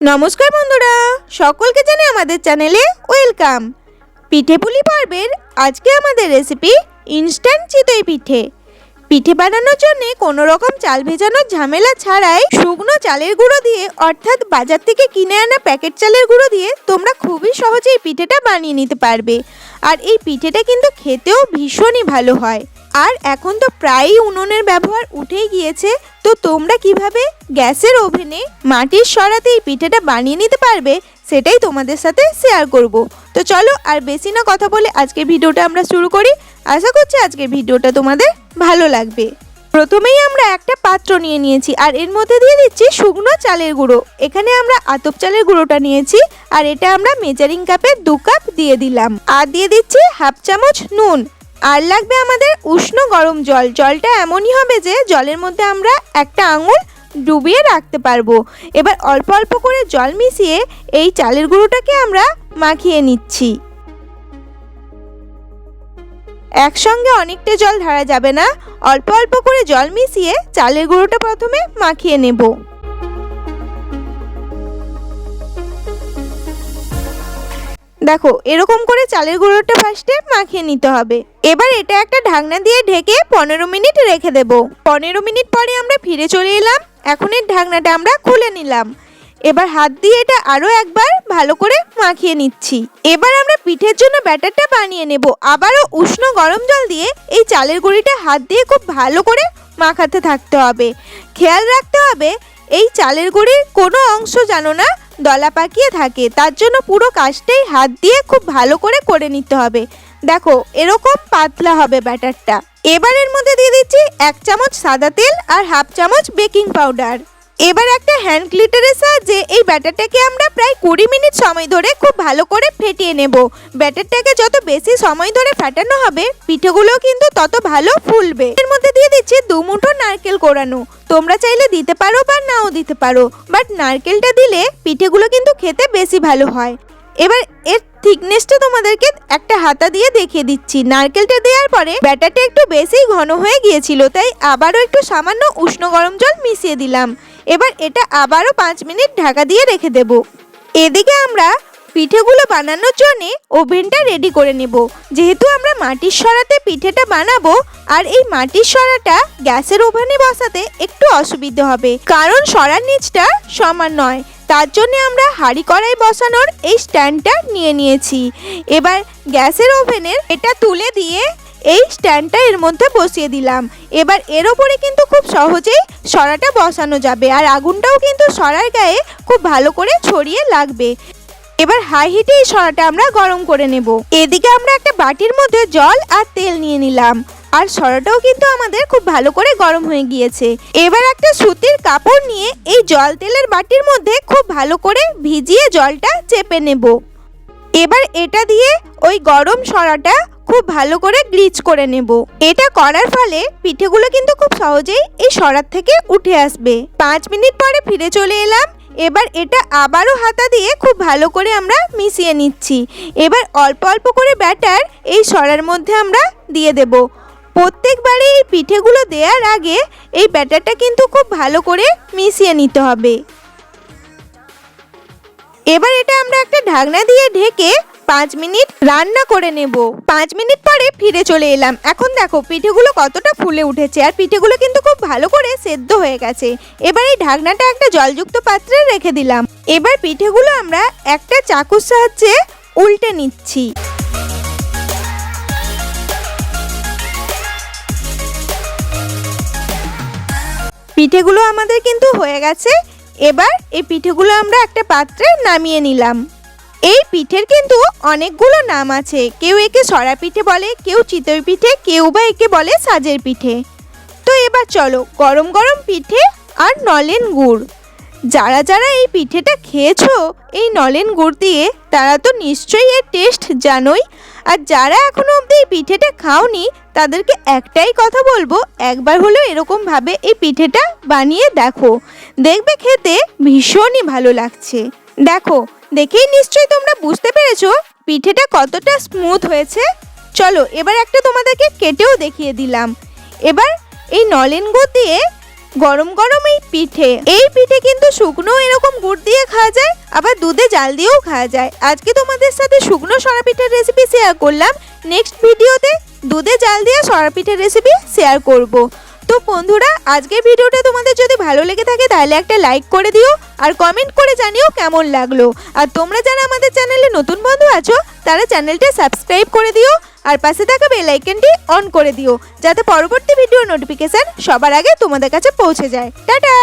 নমস্কার বন্ধুরা, সকলকে জানাই আমাদের চ্যানেলে ওয়েলকাম। পিঠে পুলি পর্বের আজকে আমাদের রেসিপি ইনস্ট্যান্ট চিতই পিঠে। পিঠে বানানোর জন্য কোনো রকম চাল ভেজানোর ঝামেলা ছাড়াই শুকনো চালের গুঁড়ো দিয়ে, অর্থাৎ বাজার থেকে কিনে আনা প্যাকেট চালের গুঁড়ো দিয়ে তোমরা খুবই সহজেই পিঠেটা বানিয়ে নিতে পারবে। আর এই পিঠেটা কিন্তু খেতেও ভীষণই ভালো হয়। আর এখন তো প্রায়ই উনুনের ব্যবহার উঠেই গিয়েছে, তো তোমরা কীভাবে গ্যাসের ওভেনে মাটির সরাতে এই পিঠেটা বানিয়ে নিতে পারবে সেটাই তোমাদের সাথে শেয়ার করব। তো চলো আর বেশি না কথা বলে আজকের ভিডিওটা আমরা শুরু করি। আশা করছি আজকের ভিডিওটা তোমাদের ভালো লাগবে। প্রথমেই আমরা একটা পাত্র নিয়ে নিয়েছি আর এর মধ্যে দিয়ে দিচ্ছি শুকনো চালের গুঁড়ো। এখানে আমরা আতপ চালের গুঁড়োটা নিয়েছি আর এটা আমরা মেজারিং কাপে দু কাপ দিয়ে দিলাম। আর দিয়ে দিচ্ছি হাফ চামচ নুন। আর লাগবে আমাদের উষ্ণ গরম জল। জলটা এমনই হবে যে জলের মধ্যে আমরা একটা আঙুল ডুবিয়ে রাখতে পারব। এবার অল্প অল্প করে জল মিশিয়ে এই চালের গুঁড়োটাকে আমরা মাখিয়ে নিচ্ছি। একসঙ্গে অনেকটা জল ঢালা যাবে না। অল্প অল্প করে জল মিশিয়ে চালের গুঁড়োটা প্রথমে মাখিয়ে নেব। দেখো, এরকম করে চালের গুঁড়োটা ফার্স্টে মাখিয়ে নিতে হবে। এবার এটা একটা ঢাকনা দিয়ে ঢেকে পনেরো মিনিট রেখে দেব। পনেরো মিনিট পরে আমরা ফিরে চলে এলাম। এখন এর ঢাকনাটা আমরা খুলে নিলাম। এবার হাত দিয়ে এটা আরও একবার ভালো করে মাখিয়ে নিচ্ছি। এবার আমরা পিঠের জন্য ব্যাটারটা বানিয়ে নেব। আবারও উষ্ণ গরম জল দিয়ে এই চালের গুঁড়িটা হাত দিয়ে খুব ভালো করে মাখাতে থাকতে হবে। খেয়াল রাখতে হবে, এই চালের গুঁড়ির কোনো অংশ জানো না দলা পাকিয়ে থাকে, তার জন্য পুরো কাজটাই হাত দিয়ে খুব ভালো করে করে নিতে হবে। দেখো, এরকম পাতলা হবে ব্যাটারটা। এবারের মধ্যে দিয়ে দিচ্ছি এক চামচ সাদা তেল আর হাফ চামচ বেকিং পাউডার। এবার একটা হ্যান্ড গ্লিটারের সাহায্যে এই ব্যাটারটাকে আমরা প্রায় কুড়ি মিনিট সময় ধরে খুব ভালো করে ফেটিয়ে নেব। ব্যাটারটাকে যত বেশি সময় ধরে ফাটানো হবে পিঠেগুলো কিন্তু তত ভালো ফুলবে। এর মধ্যে দিয়ে দিচ্ছি দু মুঠো নারকেল কোরানো। তোমরা চাইলে দিতে পারো বা নাও দিতে পারো বাট নারকেলটা দিলে পিঠেগুলো কিন্তু খেতে বেশি ভালো হয়। এবার এর থিকনেসটা তোমাদেরকে একটা হাতা দিয়ে দেখিয়ে দিচ্ছি। নারকেলটা দেওয়ার পরে ব্যাটারটা একটু বেশি ঘন হয়ে গিয়েছিল, তাই আবারও একটু সামান্য উষ্ণ গরম জল মিশিয়ে দিলাম। এবার এটা আবারও পাঁচ মিনিট ঢাকা দিয়ে রেখে দেব। এদিকে আমরা পিঠেগুলো বানানোর জন্য ওভেনটা রেডি করে নেব। যেহেতু আমরা মাটির সরাতে পিঠেটা বানাবো, আর এই মাটির সরাটা গ্যাসের ওভেনে বসাতে একটু অসুবিধা হবে। কারণ সরার নিচটা সমান নয়। তার জন্য আমরা হাঁড়ি কড়াই বসানোর এই স্ট্যান্ডটা নিয়ে নিয়েছি। এবার গ্যাসের ওভেনের এটা তুলে দিয়ে এই স্ট্যান্ডটা এর মধ্যে বসিয়ে দিলাম। এবার এর ওপরে কিন্তু খুব সহজেই সরাটা বসানো যাবে আর আগুনটাও কিন্তু সরার গায়ে খুব ভালো করে ছড়িয়ে লাগবে। এবার হাই হিটে এই সরাটা আমরা গরম করে নেব। এদিকে আমরা একটা বাটির মধ্যে জল আর তেল নিয়ে নিলাম। আর সরাটাও কিন্তু আমাদের খুব ভালো করে গরম হয়ে গিয়েছে। এবার একটা সুতির কাপড় নিয়ে এই জল তেলের বাটির মধ্যে খুব ভালো করে ভিজিয়ে জলটা চেপে নেব। এবার এটা দিয়ে ওই গরম সরাটা খুব ভালো করে গ্লিচ করে নেব। এটা করার ফলে পিঠেগুলো কিন্তু খুব সহজেই এই সরার থেকে উঠে আসবে। পাঁচ মিনিট পরে ফিরে চলে এলাম। এবার এটা আবারও হাতা দিয়ে খুব ভালো করে আমরা মিশিয়ে নিচ্ছি। এবার অল্প অল্প করে ব্যাটার এই সরার মধ্যে আমরা দিয়ে দেব। প্রত্যেকবারে এই পিঠেগুলো দেওয়ার আগে এই ব্যাটারটা কিন্তু খুব ভালো করে মিশিয়ে নিতে হবে। এবার এটা আমরা একটা ঢাকনা দিয়ে ঢেকে পাঁচ মিনিট রান্না করে নেব। পাঁচ মিনিট পরে ফিরে চলে এলাম। এখন দেখো, পিঠেগুলো কতটা ফুলে উঠেছে আর পিঠেগুলো কিন্তু খুব ভালো করে সেদ্ধ হয়ে গেছে। এবার এই ঢাকনাটা একটা জলযুক্ত পাত্রে রেখে দিলাম। এবার পিঠেগুলো আমরা একটা চাকুর সাহায্যে উল্টে নিচ্ছি। পিঠেগুলো আমাদের কিন্তু হয়ে গেছে। এবার এই পিঠেগুলো আমরা একটা পাত্রে নামিয়ে নিলাম। এই পিঠের কিন্তু অনেকগুলো নাম আছে। কেউ একে সরা পিঠে বলে, কেউ চিতই পিঠে, কেউ বা একে বলে সাজের পিঠে। তো এবার চলো, গরম গরম পিঠে আর নলেন গুড়। যারা যারা এই পিঠেটা খেয়েছো, এই নলেন গুড় দিয়ে, তারা তো নিশ্চয়ই এর টেস্ট জানোই। আর যারা এখনও অবধি এই পিঠেটা খাওনি, তাদেরকে একটাই কথা বলব, একবার হলেও এরকমভাবে এই পিঠেটা বানিয়ে দেখো। দেখবে খেতে ভীষণই ভালো লাগছে। দেখো দেখেই নিশ্চয়ই তোমরা বুঝতে পেরেছ পিঠেটা কতটা স্মুথ হয়েছে। চলো, এবার একটা তোমাদেরকে কেটেও দেখিয়ে দিলাম। এবার এই নলেন গুড় দিয়ে গরম গরম এই পিঠে। এই পিঠে কিন্তু শুকনো এরকম গুড় দিয়ে খাওয়া যায়, আবার দুধে জাল দিয়েও খাওয়া যায়। আজকে তোমাদের সাথে শুকনো সরা পিঠার রেসিপি শেয়ার করলাম নেক্সট ভিডিওতে দুধে জাল দিয়ে সরা পিঠার রেসিপি শেয়ার করব। তো বন্ধুরা, আজকের ভিডিওটা তোমাদের যদি ভালো লেগে থাকে, তাহলে একটা লাইক করে দিও আর কমেন্ট করে জানিও কেমন লাগল। আর তোমরা যারা আমাদের চ্যানেলে নতুন বন্ধু আছো, তারা চ্যানেলটা সাবস্ক্রাইব করে দিও আর পাশে থাকা বেল আইকনটি অন করে দিও, যাতে পরবর্তী ভিডিও নোটিফিকেশান সবার আগে তোমাদের কাছে পৌঁছে যায়। টাটা!